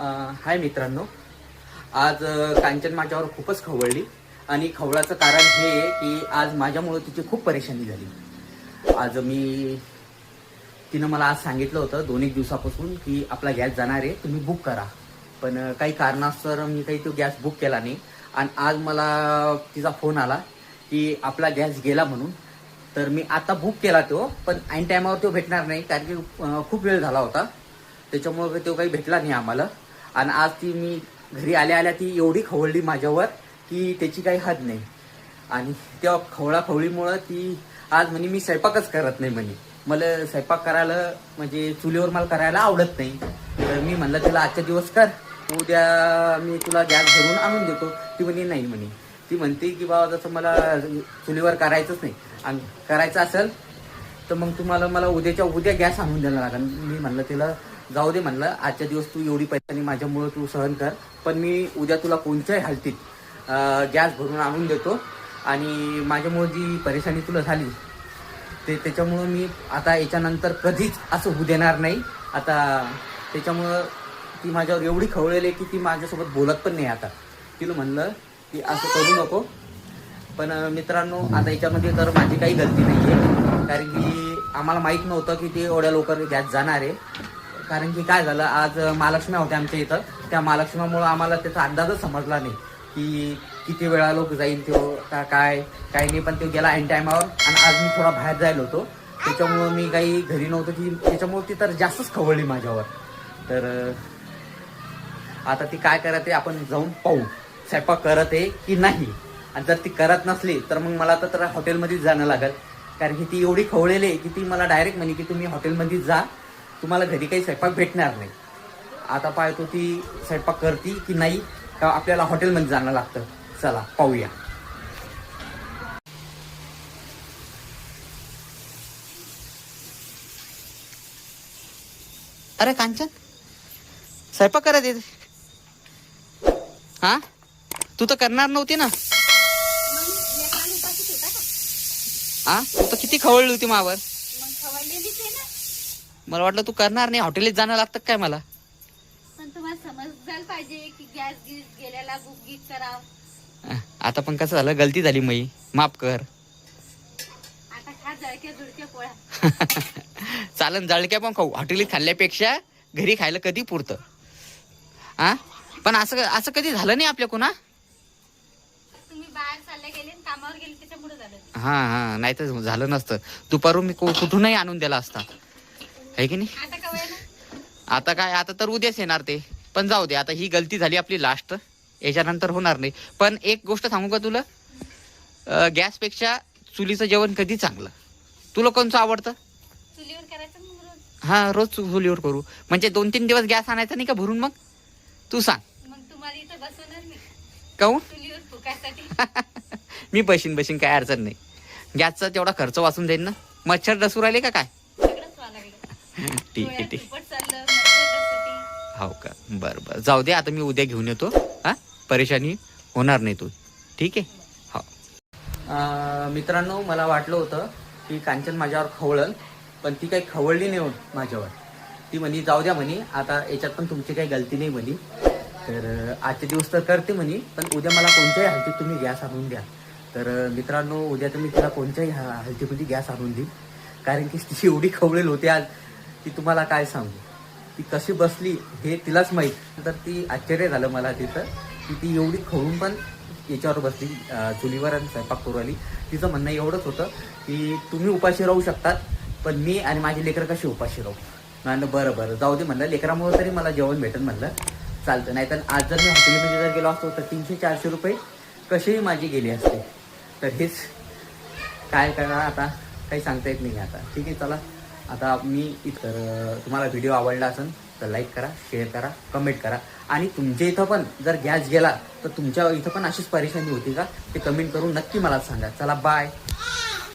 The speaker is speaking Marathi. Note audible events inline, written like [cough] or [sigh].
हाय मित्रांनो. आज कांचन माझ्यावर खूपच खवळली आणि खवळाचं कारण हे आहे की आज माझ्यामुळं तिची खूप परेशानी झाली. आज मी तिनं मला आज सांगितलं होतं दोन एक दिवसापासून की आपला गॅस जाणार आहे तुम्ही बुक करा. पण काही कारणास्तव मी काही तो गॅस बुक केला नाही. आणि आज मला तिचा फोन आला की आपला गॅस गेला म्हणून. तर मी आता बुक केला तो पण ऐन टायमावर तो भेटणार नाही कारण की खूप वेळ झाला होता. त्याच्यामुळे तो काही भेटला नाही आम्हाला. आणि आज ती मी घरी आल्या आल्या ती एवढी खवळली माझ्यावर की त्याची काही हद नाही. आणि त्या खवळा खवळीमुळं ती आज म्हणे मी स्वयंपाकच करत नाही म्हणे. मला स्वयंपाक करायला म्हणजे चुलीवर मला करायला आवडत नाही. तर मी म्हणलं तिला आजच्या दिवस कर. उद्या मी तुला गॅस भरून आणून देतो. ती म्हणे नाही म्हणे. ती म्हणते की बाबा जसं मला चुलीवर करायचंच नाही. आणि करायचं असेल तर मग तुम्हाला मला उद्याच्या उद्या गॅस आणून द्यायला लागेल. मी म्हणलं तिला जाऊ दे म्हणलं आजच्या दिवस तू एवढी पैशानी माझ्यामुळं तू सहन कर पण मी उद्या तुला कोणत्याही हालतीत गॅस भरून आणून देतो. आणि माझ्यामुळं जी परेशानी तुला झाली ते त्याच्यामुळं मी आता याच्यानंतर कधीच असं होऊ देणार नाही. आता त्याच्यामुळं ती माझ्यावर एवढी खवळलेली आहे की ती माझ्यासोबत बोलत पण नाही आता. तिला म्हणलं की असं करू नको. पण मित्रांनो आता याच्यामध्ये तर माझी काही गलती नाही आहे कारण की आम्हाला माहीत नव्हतं की ते एवढ्या लवकर गॅस जाणार आहे. कारण की काय झालं आज महालक्ष्मी होत्या आमच्या इथं. त्या महालक्ष्मीमुळं आम्हाला त्याचा अंदाजच समजला नाही की किती वेळा लोक जाईल तो का काय काय नाही पण तो गेला ऐन टायमावर आणि आज मी थोडा बाहेर जायला होतो. त्याच्यामुळं मी काही घरी नव्हतो की त्याच्यामुळं ती तर जास्तच खवळली माझ्यावर. तर आता ती काय करत आहे आपण जाऊन पाहू. स्वयंपाक करत आहे की नाही? आणि जर ती करत नसली तर मग मला तर तर हॉटेलमध्येच जाणं लागेल. कारण की ती एवढी खवळलेली आहे की ती मला डायरेक्ट म्हणे की तुम्ही हॉटेलमध्ये जा. तुम्हाला घरी काही स्वयंपाक भेटणार नाही. आता पाहतो ती स्वयंपाक करती की नाही का आपल्याला हॉटेलमध्ये जाणं लागतं. चला पाहूया. अरे कांचन स्वयंपाक करत येते हा? तू तर करणार नव्हती ना. हा? तू तर किती खवळली होती मावर मग खवळलेलीच आहे ना मला वाटलं तू करणार नाही. हॉटेलात जाणं लागतं काय मला? पण तुम्हाला समजायला पाहिजे की गॅस गीस गेल्याला बुक गीत कराव अं, आता पण कसं झालं? गलती झाली मई. माफ कर. आता खा जळक्या जुळक्या पोळ्या. [laughs] चालन जळक्या पण खाऊ. हॉटेलीत खाल्ल्यापेक्षा घरी खायला कधी पुरतं? हा पण असं असं कधी झालं नाही आपल्या कोणा? तुम्ही बाहेर चालले गेले आणि कामावर गेले त्याच्यामुळे झालं. हा हा. नाही तर झालं नसतं. दुपारून मी कु- कुठूनही आणून दिला असता. आहे की नाही? आता काय आता तर उद्याच येणार ते. पण जाऊ दे आता ही गलती झाली आपली लास्ट याच्यानंतर होणार नाही. पण एक गोष्ट सांगू का तुला? गॅसपेक्षा चुलीचं जेवण कधी चांगलं? तुला कोणचं आवडतं? हा रोज चुलीवर करू. म्हणजे दोन तीन दिवस गॅस आणायचा नाही का भरून मग? तू सांग. मी. बशीन बशीन काय अडचण नाही. गॅसचा तेवढा खर्च वाचून जाईल ना. मच्छर डसू राहिले का काय? ठीक आहे ठीक हो का? बरं बरं. जाऊ दे आता मी उद्या घेऊन येतो. हा? परेशानी होणार नाही तू. ठीक आहे? हो. मित्रांनो मला वाटलं होतं की कांचन माझ्यावर खवळल पण ती काही खवळली नाही हो माझ्यावर. ती म्हणे जाऊ द्या म्हणे. आता याच्यात पण तुमची काही गलती नाही म्हणे. तर आजचे दिवस तर करते म्हणे पण उद्या मला कोणत्याही हालतीत तुम्ही गॅस आणून द्या. तर मित्रांनो उद्या तर मी तिला कोणत्याही हालतीमध्ये गॅस आणून देईन. कारण की ती एवढी खवळेल होती आज. ती तुम्हाला काय सांगू? ती कशी बसली हे तिलाच माहीत. तर ती आश्चर्य झालं मला तिथं. की ती एवढी खवळून पण याच्यावर बसली चुलीवर आणि स्वयंपाक करू आली तिचं म्हणणं एवढंच होतं की तुम्ही उपाशी राहू शकतात पण मी आणि माझे लेकरं कशी उपाशी राहू? म्हणलं बरं बरं. जाऊ दे म्हणलं. लेकरामुळे तरी मला जेवण भेटेल म्हणलं. चालतं. नाही तर आज जर मी हॉटेलमध्ये जर गेलो असतो तर तीनशे चारशे रुपये कसेही माझी गेली असते. तर हेच काय करा आता? काही सांगता येत नाही आता. ठीक आहे चला. आता मी इतर तुम्हाला व्हिडिओ आवडला असेल तर लाईक करा शेअर करा कमेंट करा. आणि तुमच्या इथं पण जर गॅस गेला तर तुमच्या इथं पण अशीच परेशानी होती का? ते कमेंट करून नक्की मला सांगा. चला बाय